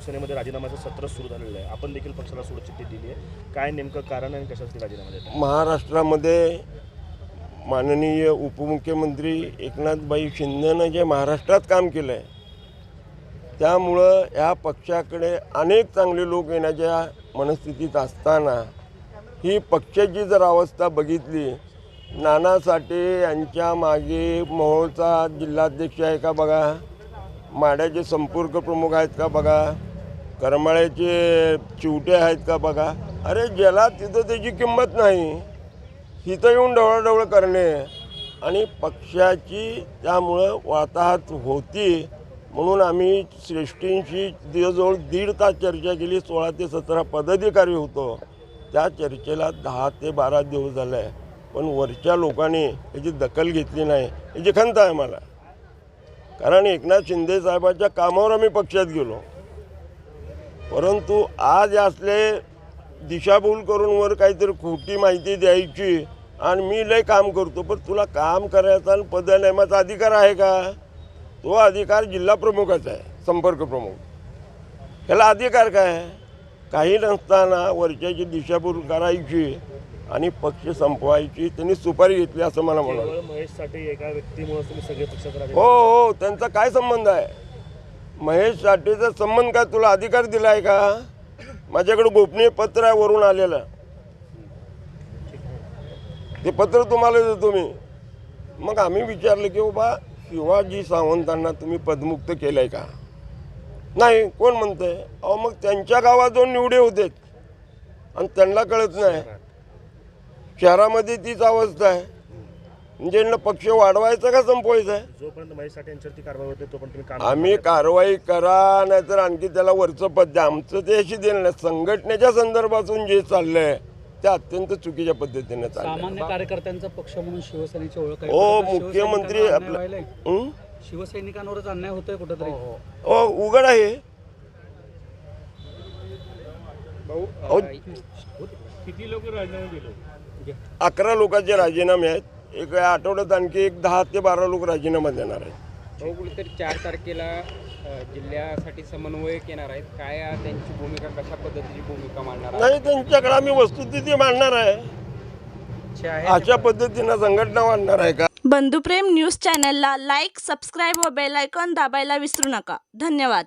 शिवसेनेमध्ये राजीनाम्याचं सत्र सुरू झालेलं आहे. आपण देखील पक्षाला सोडचिठ्ठी दिली आहे काय नेमकं कारण आणि कशासाठी राजीनामा देत महाराष्ट्रामध्ये माननीय उपमुख्यमंत्री एकनाथबाई शिंदेनं जे महाराष्ट्रात काम केलं आहे त्यामुळं या पक्षाकडे अनेक चांगले लोक येण्याच्या मनस्थितीत असताना ही पक्षाची जर अवस्था बघितली नाना साठे यांच्या मागे मोहोळचा जिल्हाध्यक्ष आहे का बघा? माड्याचे संपर्क प्रमुख आहेत का बघा? करमाळ्याचे चिवटे आहेत का बघा? अरे ज्याला तिथं त्याची किंमत नाही. तिथं येऊन ढवळाढवळ करणे. आणि पक्षाची त्यामुळं वाताहत होती म्हणून आम्ही श्रेष्ठींशी जवळजवळ दीड तास चर्चा केली. सोळा ते सतरा पदाधिकारी होतो. त्या चर्चेला दहा ते बारा दिवस झाले. आहे पण वरच्या लोकांनी याची दखल घेतली नाही. याची खंत आहे मला. कारण एकनाथ शिंदे साहेबाच्या कामावर आम्ही पक्षात गेलो. परंतु आज असले दिशाभूल करून वर काहीतरी खोटी माहिती द्यायची आणि मी लय काम करतो पण तुला काम करायचा आणि पद नेमाचा अधिकार आहे का? तो अधिकार जिल्हा प्रमुखाचा आहे संपर्क प्रमुख. ह्याला अधिकार काय? काही नसताना वरच्याची दिशाभूल करायची आणि पक्ष संपवायची त्यांनी सुपारी घेतली असं मला म्हणाल केवळ महेश साठे एका व्यक्तीमुळे तुम्ही सगळे पक्षात हो हो त्यांचा काय संबंध आहे? महेश साठेचा संबंध काय? तुला अधिकार दिला आहे का? माझ्याकडे गोपनीय पत्र आहे वरून आलेलं. ते पत्र तुम्हाला देतो मी. मग आम्ही विचारलं की बाबा शिवाजी सावंतांना तुम्ही पदमुक्त केलं आहे का? नाही. कोण म्हणतंय? अहो मग त्यांच्या गावात जाऊन निवडे होते. आणि त्यांना कळत नाही. शहरामध्ये तीच अवस्था आहे. म्हणजे यांना पक्ष वाढवायचा का संपवायचा? आहे जोपर्यंत महेश साठे यांच्यावरती कारवाई होते तोपर्यंत तुम्ही काम आम्ही कारवाई करा नाहीतर आणखी त्याला वरचं पद द्या. आमचं ते अशी देणं नाही. संघटनेच्या संदर्भातून जे चाललंय ते अत्यंत चुकीच्या पद्धतीने चाललंय. सामान्य कार्यकर्त्यांचा पक्ष म्हणून शिवसेनेची ओळख आहे. हो कुठेतरी मुख्यमंत्री शिवसैनिकांवर आपलं अन्याय व्हायलाय. हं? शिवसैनिकांवरच अन्याय होतोय कुठेतरी. हो उघड आहे. अहो, किती लोक राजीनामे दिले? अकरा लोकांचे राजीनामे आहेत. एक आठवड्यात आणखी एक दहा ते बारा लोक राजीनामा देणार आहेत. भाऊ कुठेतरी चार तारखेला अ, जिल्ह्यासाठी समन्वयक येणार आहेत. काय आ, त्यांची भूमिका कशा पद्धतीची भूमिका मांडणार आहात? नाही त्यांच्याकडे आम्ही वस्तुस्थिती मांडणार आहे. आहे. अशा पद्धतीनं संघटना मांडणार आहे का? बंधुप्रेम न्यूज चॅनलला लाईक सबस्क्राईब व बेल आयकॉन दाबायला विसरू नका. धन्यवाद.